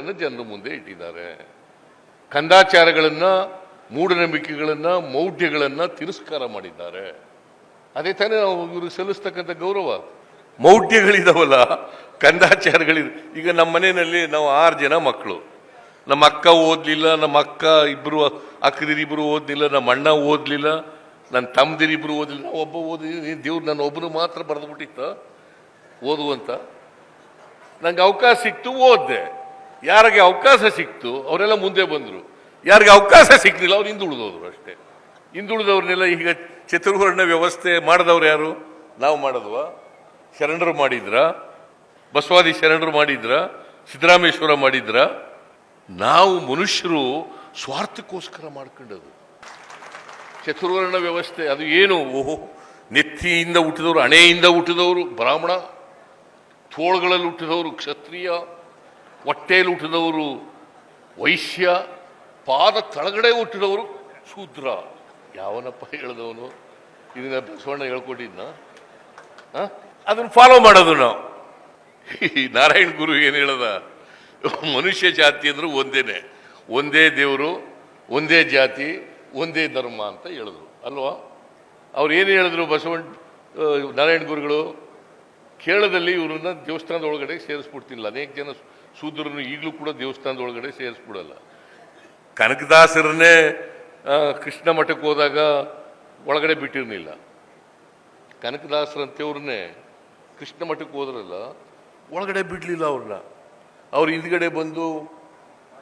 ಸತ್ಯಗಳನ್ನು ಜನರ ಮುಂದೆ ಇಟ್ಟಿದ್ದಾರೆ. ಕಂದಾಚಾರಗಳನ್ನು, ಮೂಢನಂಬಿಕೆಗಳನ್ನು, ಮೌಢ್ಯಗಳನ್ನು ತಿರಸ್ಕಾರ ಮಾಡಿದ್ದಾರೆ. ಅದೇ ತಾನೇ ನಾವು ಇವ್ರಿಗೆ ಸಲ್ಲಿಸ್ತಕ್ಕಂಥ ಗೌರವ. ಮೌಢ್ಯಗಳಿದಾವಲ್ಲ, ಕಂದಾಚಾರಗಳಿದೆ, ಈಗ ನಮ್ಮ ಮನೆಯಲ್ಲಿ ನಾವು ಆರು ಜನ ಮಕ್ಕಳು. ನಮ್ಮ ಅಕ್ಕ ಓದಲಿಲ್ಲ, ನಮ್ಮ ಅಕ್ಕ ಇಬ್ಬರು ಅಕ್ಕದಿರಿಬ್ಬರು ಓದಲಿಲ್ಲ, ನಮ್ಮ ಅಣ್ಣ ಓದಲಿಲ್ಲ, ನನ್ನ ತಮ್ಮದಿರಿಬ್ರು ಓದಲಿಲ್ಲ ಒಬ್ಬ ಓದಿ ದೇವ್ರು ನನ್ನ ಒಬ್ಬನು ಮಾತ್ರ ಬರೆದ್ಬಿಟ್ಟಿತ್ತ. ಓದುವಂತ. ನನಗೆ ಅವಕಾಶ ಸಿಕ್ತು, ಓದ್ದೆ. ಯಾರಿಗೆ ಅವಕಾಶ ಸಿಕ್ತು, ಅವರೆಲ್ಲ ಮುಂದೆ ಬಂದರು. ಯಾರಿಗೆ ಅವಕಾಶ ಸಿಕ್ಕಿಲ್ಲ ಅವ್ರು ಹಿಂದುಳಿದವರು ಅಷ್ಟೇ. ಹಿಂದುಳಿದವ್ರನ್ನೆಲ್ಲ ಈಗ ಚತುರ್ವರ್ಣ ವ್ಯವಸ್ಥೆ ಮಾಡಿದವ್ರು ಯಾರು? ನಾವು ಮಾಡಿದ್ವಾ? ಶರಣರು ಮಾಡಿದ್ರ? ಬಸವಾದಿ ಶರಣರು ಮಾಡಿದ್ರ? ಸಿದ್ದರಾಮೇಶ್ವರ ಮಾಡಿದ್ರ? ನಾವು ಮನುಷ್ಯರು ಸ್ವಾರ್ಥಕ್ಕೋಸ್ಕರ ಮಾಡ್ಕೊಂಡದು ಚತುರ್ವರ್ಣ ವ್ಯವಸ್ಥೆ, ಅದು ಏನು? ಓಹೋ, ನೆತ್ತಿಯಿಂದ ಹುಟ್ಟಿದವರು ಹಣೆಯಿಂದ ಹುಟ್ಟಿದವರು, ಬ್ರಾಹ್ಮಣ, ತೋಳುಗಳಲ್ಲಿ ಹುಟ್ಟಿದವರು, ಕ್ಷತ್ರಿಯ ಹೊಟ್ಟೆಯಲ್ಲಿ ಹುಟ್ಟಿದವರು ವೈಶ್ಯ ಪಾದ ತಳಗಡೆ ಹುಟ್ಟಿದವರು ಶೂದ್ರ. ಯಾವನಪ್ಪ ಹೇಳಿದವನು? ಇದನ್ನ ಬಸವಣ್ಣ ಹೇಳ್ಕೊಟ್ಟಿದ್ನ? ಅದನ್ನ ಫಾಲೋ ಮಾಡೋದು ನಾವು. ಈ ನಾರಾಯಣ ಗುರು ಏನು ಹೇಳದ? ಮನುಷ್ಯ ಜಾತಿ ಅಂದ್ರೆ ಒಂದೇನೆ. ಒಂದೇ ದೇವರು ಒಂದೇ ಜಾತಿ ಒಂದೇ ಧರ್ಮ ಅಂತ ಹೇಳಿದ್ರು. ಅಲ್ವಾ? ಅವ್ರು ಏನು ಹೇಳಿದ್ರು ಬಸವಣ್ಣ ನಾರಾಯಣ ಗುರುಗಳು? ಕೇರಳದಲ್ಲಿ ಇವ್ರನ್ನ ದೇವಸ್ಥಾನದ ಒಳಗಡೆ ಸೇರಿಸ್ಬಿಡ್ತಿಲ್ಲ. ಅನೇಕ ಜನ ಸೂದ್ರನ್ನು ಈಗಲೂ ಕೂಡ ದೇವಸ್ಥಾನದ ಒಳಗಡೆ ಸೇರಿಸ್ಬಿಡಲ್ಲ. ಕನಕದಾಸರನ್ನೇ ಕೃಷ್ಣ ಮಠಕ್ಕೆ ಹೋದಾಗ ಒಳಗಡೆ ಬಿಟ್ಟಿರಲಿಲ್ಲ. ಕನಕದಾಸರಂತೆಯವ್ರನ್ನೇ ಕೃಷ್ಣ ಮಠಕ್ಕೆ ಹೋದ್ರಲ್ಲ, ಒಳಗಡೆ ಬಿಡಲಿಲ್ಲ ಅವ್ರನ್ನ. ಅವ್ರು ಹಿಂದ್ಗಡೆ ಬಂದು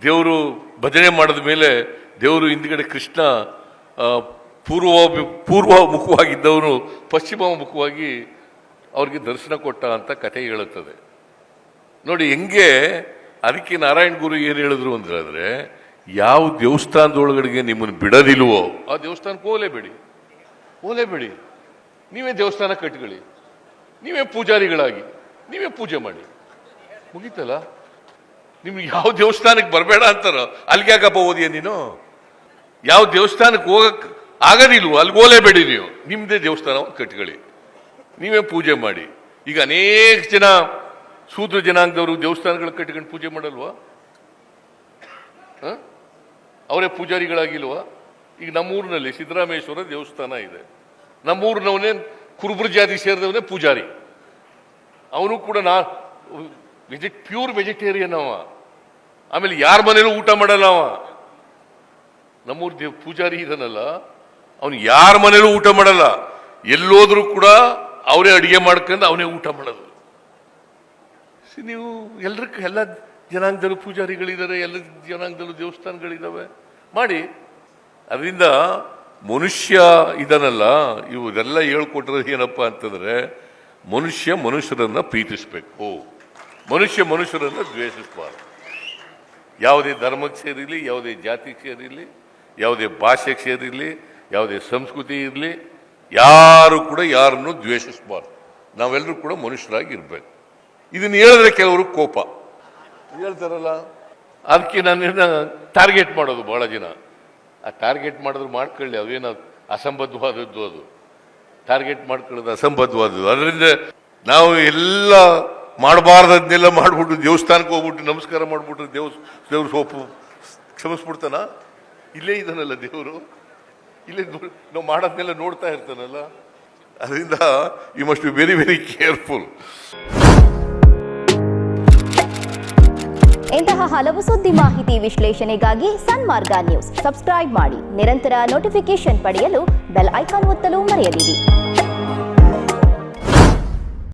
ದೇವರು ಭಜನೆ ಮಾಡಿದ ಮೇಲೆ ದೇವರು ಹಿಂದ್ಗಡೆ ಕೃಷ್ಣ ಪೂರ್ವ ಪೂರ್ವ ಮುಖವಾಗಿದ್ದವನು ಪಶ್ಚಿಮ ಮುಖವಾಗಿ ಅವ್ರಿಗೆ ದರ್ಶನ ಕೊಟ್ಟ ಅಂತ ಕಥೆ ಹೇಳುತ್ತದೆ. ನೋಡಿ, ಹೆಂಗೆ ಅದಕ್ಕೆ ನಾರಾಯಣ ಗುರು ಏನು ಹೇಳಿದ್ರು ಅಂದ್ರೆ ಯಾವ ದೇವಸ್ಥಾನದೊಳಗಡೆಗೆ ನಿಮ್ಮನ್ನು ಬಿಡೋದಿಲ್ವೋ? ಆ ದೇವಸ್ಥಾನಕ್ಕೆ ಹೋಗಲೇಬೇಡಿ. ಹೋಗಲೇಬೇಡಿ. ನೀವೇ ದೇವಸ್ಥಾನ ಕಟ್ಕೊಳ್ಳಿ ನೀವೇ ಪೂಜಾರಿಗಳಾಗಿ. ನೀವೇ ಪೂಜೆ ಮಾಡಿ. ಮುಗೀತಲ್ಲ? ನಿಮ್ಗೆ ಯಾವ ದೇವಸ್ಥಾನಕ್ಕೆ ಬರಬೇಡ ಅಂತಾರೋ? ಅಲ್ಲಿಗೆ ಯಾಕಪ್ಪ ಓದಿಯ ನೀನು? ಯಾವ ದೇವಸ್ಥಾನಕ್ಕೆ ಹೋಗಕ್ಕೆ ಆಗೋದಿಲ್ವೋ? ಅಲ್ಲಿಗೆ ಹೋಗಲೇಬೇಡಿ ನೀವು. ನಿಮ್ಮದೇ ದೇವಸ್ಥಾನ ಕಟ್ಕೊಳ್ಳಿ ನೀವೇ ಪೂಜೆ ಮಾಡಿ. ಈಗ ಅನೇಕ ಜನ ಸೂತ್ರ ಜನಾಂಗದವರು ದೇವಸ್ಥಾನಗಳು ಕಟ್ಕೊಂಡು ಪೂಜೆ ಮಾಡಲ್ವಾ? ಅವರೇ ಪೂಜಾರಿಗಳಾಗಿಲ್ವಾ? ಈಗ ನಮ್ಮೂರಿನಲ್ಲಿ ಸಿದ್ದರಾಮೇಶ್ವರ ದೇವಸ್ಥಾನ ಇದೆ. ನಮ್ಮೂರಿನವನೇ ಕುರುಬ್ರ ಜಾತಿ ಸೇರಿದವನೇ ಪೂಜಾರಿ. ಅವನು ಕೂಡ ನಾ, ವೆಜಿ, ಪ್ಯೂರ್ ವೆಜಿಟೇರಿಯನ್ ಅವ. ಆಮೇಲೆ ಯಾರ ಮನೇಲೂ ಊಟ ಮಾಡಲ್ಲ ಅವ. ನಮ್ಮೂರು ದೇವ್, ಪೂಜಾರಿ ಇದನ್ನಲ್ಲ ಅವನು ಯಾರ ಮನೇಲೂ ಊಟ ಮಾಡಲ್ಲ. ಎಲ್ಲೋದ್ರೂ ಕೂಡ ಅವರೇ ಅಡುಗೆ ಮಾಡ್ಕೊಂಡು ಅವನೇ ಊಟ ಮಾಡೋದು. ನೀವು ಎಲ್ರಿಗೂ ಎಲ್ಲ ಜನಾಂಗದಲ್ಲೂ ಪೂಜಾರಿಗಳಿದ್ದಾರೆ, ಎಲ್ಲ ಜನಾಂಗದಲ್ಲೂ ದೇವಸ್ಥಾನಗಳಿದ್ದಾವೆ ಮಾಡಿ. ಅದರಿಂದ ಮನುಷ್ಯ ಇದನ್ನಲ್ಲ ಇವರೆಲ್ಲ ಹೇಳ್ಕೊಟ್ರೆ ಏನಪ್ಪ ಅಂತಂದರೆ, ಮನುಷ್ಯ ಮನುಷ್ಯರನ್ನು ಪ್ರೀತಿಸಬೇಕು. ಮನುಷ್ಯ ಮನುಷ್ಯರನ್ನು ದ್ವೇಷಿಸಬಾರ್ದು. ಯಾವುದೇ ಧರ್ಮಕ್ಕೆ ಸೇರಿರಲಿ, ಯಾವುದೇ ಜಾತಿಗೆ ಸೇರಿರಲಿ, ಯಾವುದೇ ಭಾಷೆಗೆ ಸೇರಿರಲಿ, ಯಾವುದೇ ಸಂಸ್ಕೃತಿ ಇರಲಿ ಯಾರು ಕೂಡ ಯಾರನ್ನು ದ್ವೇಷಿಸಬಾರ್ದು. ನಾವೆಲ್ಲರೂ ಕೂಡ ಮನುಷ್ಯರಾಗಿ ಇರಬೇಕು ಇದನ್ನು ಹೇಳಿದ್ರೆ ಕೆಲವರು ಕೋಪ. ಹೇಳ್ತಾರಲ್ಲ, ಅದಕ್ಕೆ ನನ್ನನ್ನು ಟಾರ್ಗೆಟ್ ಮಾಡೋದು ಭಾಳ ಜನ. ಆ ಟಾರ್ಗೆಟ್ ಮಾಡಿದ್ರು ಮಾಡ್ಕೊಳ್ಳಿ ಅವೇನ ಅಸಂಬದ್ಧವಾದದ್ದು ಅದು. ಟಾರ್ಗೆಟ್ ಮಾಡ್ಕೊಳ್ಳೋದು ಅಸಂಬದ್ಧವಾದದ್ದು. ಅದರಿಂದ ನಾವು ಎಲ್ಲ ಮಾಡಬಾರ್ದನ್ನೆಲ್ಲ ಮಾಡಿಬಿಟ್ಟು ದೇವಸ್ಥಾನಕ್ಕೆ ಹೋಗ್ಬಿಟ್ಟು ನಮಸ್ಕಾರ ಮಾಡ್ಬಿಟ್ರೆ ದೇವ್ ದೇವ್ರ ಸೋಪು ಕ್ಷಮಿಸ್ಬಿಡ್ತಾನ? ಇಲ್ಲೇ ಇದ್ದಾನಲ್ಲ ದೇವರು. ಇಲ್ಲೇ ನಾವು ಮಾಡೋದನ್ನೆಲ್ಲ ನೋಡ್ತಾ ಇರ್ತಾನಲ್ಲ? ಅದರಿಂದ you must be very very careful ಇಂತಹ ಹಲವು ಸುದ್ದಿ ಮಾಹಿತಿ ವಿಶ್ಲೇಷಣೆಗಾಗಿ ಸನ್ಮಾರ್ಗ ನ್ಯೂಸ್. ಸಬ್ಸ್ಕ್ರೈಬ್ ಮಾಡಿ. ನಿರಂತರ ನೋಟಿಫಿಕೇಶನ್ ಪಡೆಯಲು ಬೆಲ್ ಐಕಾನ್ ಒತ್ತಲು ಮರೆಯದಿರಿ.